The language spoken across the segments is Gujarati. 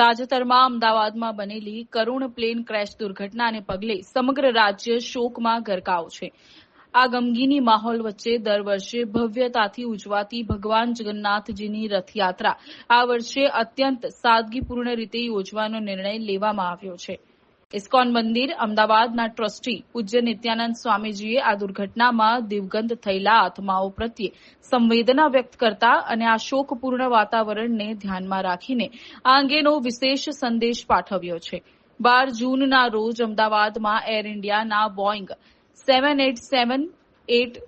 તાજેતરમાં અમદાવાદમાં બનેલી કરુણ પ્લેન ક્રેશ દુર્ઘટનાને પગલે સમગ્ર રાજ્ય શોકમાં ગરકાવ છે. આ ગમગીની માહોલ વચ્ચે દર વર્ષે ભવ્યતાથી ઉજવાતી ભગવાન જગન્નાથજીની રથયાત્રા આ વર્ષે અત્યંત સાદગીપૂર્ણ રીતે યોજવાનો નિર્ણય લેવામાં આવ્યો છે. ઇસ્કોન મંદિર અમદાવાદના ટ્રસ્ટી પૂજ્ય નિત્યાનંદ સ્વામીજીએ આ દુર્ઘટનામાં દિવગંત થયેલા આત્માઓ પ્રત્યે સંવેદના વ્યક્ત કરતા અને આ શોકપૂર્ણ વાતાવરણને ધ્યાનમાં રાખીને આ અંગેનો વિશેષ સંદેશ પાઠવ્યો છે. બાર જૂનના રોજ અમદાવાદમાં એર ઇન્ડિયાના Boeing seven eight seven eight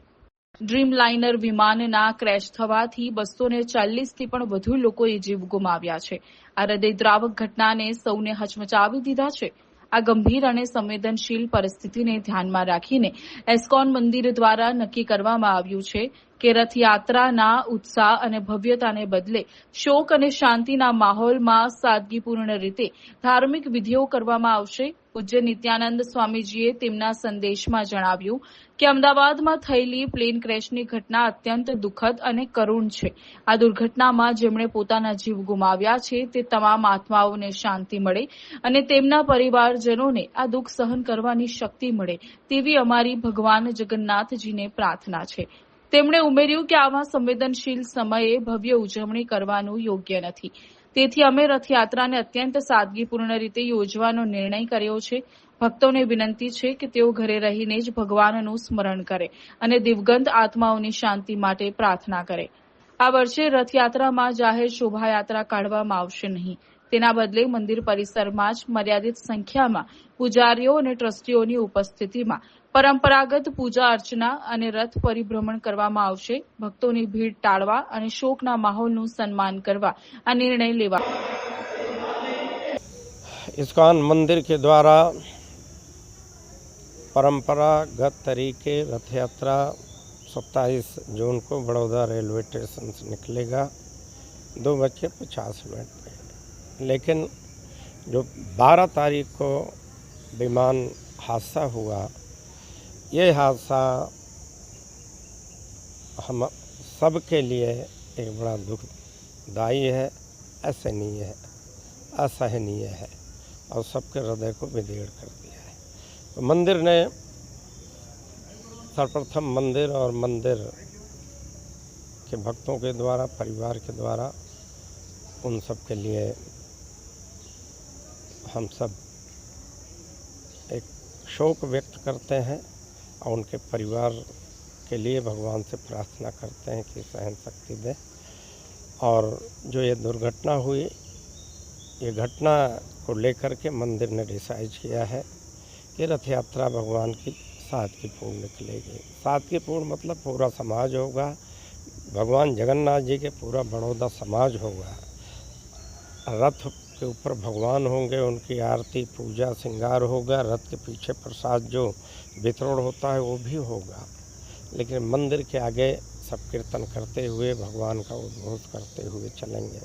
Dreamliner વિમાનના ક્રેશ થવાથી બસો ને ચાલીસથી પણ વધુ લોકોએ જીવ ગુમાવ્યા છે. આ હૃદયદ્રાવક ઘટનાને સૌને હચમચાવી દીધા છે. આ ગંભીર અને સંવેદનશીલ પરિસ્થિતિને ધ્યાનમાં રાખીને એસ્કોન મંદિર દ્વારા નક્કી કરવામાં આવ્યું છે કે રથયાત્રાના ઉત્સાહ અને ભવ્યતાને બદલે શોક અને શાંતિના માહોલમાં સાદગીપૂર્ણ રીતે ધાર્મિક વિધિઓ કરવામાં આવશે. પૂજ્ય નિત્યાનંદ સ્વામીજીએ તેમના સંદેશમાં જણાવ્યું કે અમદાવાદમાં થયેલી પ્લેન ક્રેશની ઘટના અત્યંત દુઃખદ અને કરુણ છે. આ દુર્ઘટનામાં જેમણે પોતાના જીવ ગુમાવ્યા છે તે તમામ આત્માઓને શાંતિ મળે અને તેમના પરિવારજનોને આ દુઃખ સહન કરવાની શક્તિ મળે તેવી અમારી ભગવાન જગન્નાથજીને પ્રાર્થના છે. તેમણે ઉમેર્યું કે આવા સંવેદનશીલ સમયે ભવ્ય ઉજવણી કરવાનું યોગ્ય નથી. તેથી અમે રથયાત્રાને અત્યંત સાદગીપૂર્ણ રીતે યોજવાનો નિર્ણય કર્યો છે. ભક્તોને વિનંતી છે કે તેઓ ઘરે રહીને જ ભગવાનનું સ્મરણ કરે અને દિવગંત આત્માઓની શાંતિ માટે પ્રાર્થના કરે. આ વર્ષે રથયાત્રામાં જાહેર શોભાયાત્રા કાઢવામાં આવશે નહીં. તેના બદલે મંદિર પરિસરમાં જ મર્યાદિત સંખ્યામાં પૂજારીઓ અને ટ્રસ્ટીઓની ઉપસ્થિતિમાં પરંપરાગત પૂજા અર્ચના અને રથ પરિભ્રમણ કરવામાં આવશે ભક્તોની ભીડ ટાળવા અને શોકના માહોલનું સન્માન કરવા આ નિર્ણય લેવા इस्कॉन मंदिर के द्वारा परंपरागत तरीके रथ यात्रा 27 जून को बड़ौदा रेलवे स्टेशन से निकलेगा दो बज के पचास मिनट में लेकिन जो 12 तारीख को विमान हादसा हुआ, ये हादसा हम सब के लिए एक बड़ा दुखदायी है, असहनीय है असहनीय है और सबके हृदय को विदेड़ कर दिया है। तो मंदिर ने सर्वप्रथम मंदिर और मंदिर के भक्तों के द्वारा, परिवार के द्वारा उन सब के लिए हम सब एक शोक व्यक्त करते हैं और उनके परिवार के लिए भगवान से प्रार्थना करते हैं कि सहन शक्ति दें। और जो ये दुर्घटना हुई, ये घटना को लेकर के मंदिर ने डिसाइड किया है कि रथ यात्रा भगवान की सादगीपूर्ण निकलेगी। सादगीपूर्ण मतलब पूरा समाज होगा। भगवान जगन्नाथ जी के पूरा बड़ौदा समाज होगा। रथ के ऊपर भगवान होंगे, उनकी आरती, पूजा, श्रृंगार होगा, रथ के पीछे प्रसाद जो वितरण होता है वो भी होगा। लेकिन मंदिर के आगे सब कीर्तन करते हुए, भगवान का उद्घोष करते हुए चलेंगे।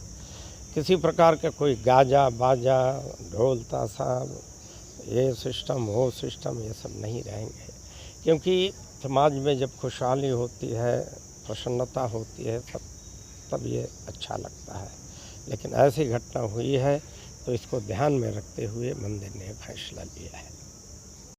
किसी प्रकार का कोई गाजा, बाजा, ढोल ताशा, ये सिस्टम वो सिस्टम ये सब नहीं रहेंगे। क्योंकि समाज में जब खुशहाली होती है, प्रसन्नता होती है तब तब ये अच्छा लगता है। लेकिन ऐसी घटना हुई है तो इसको ध्यान में रखते हुए मंदिर ने फैसला लिया है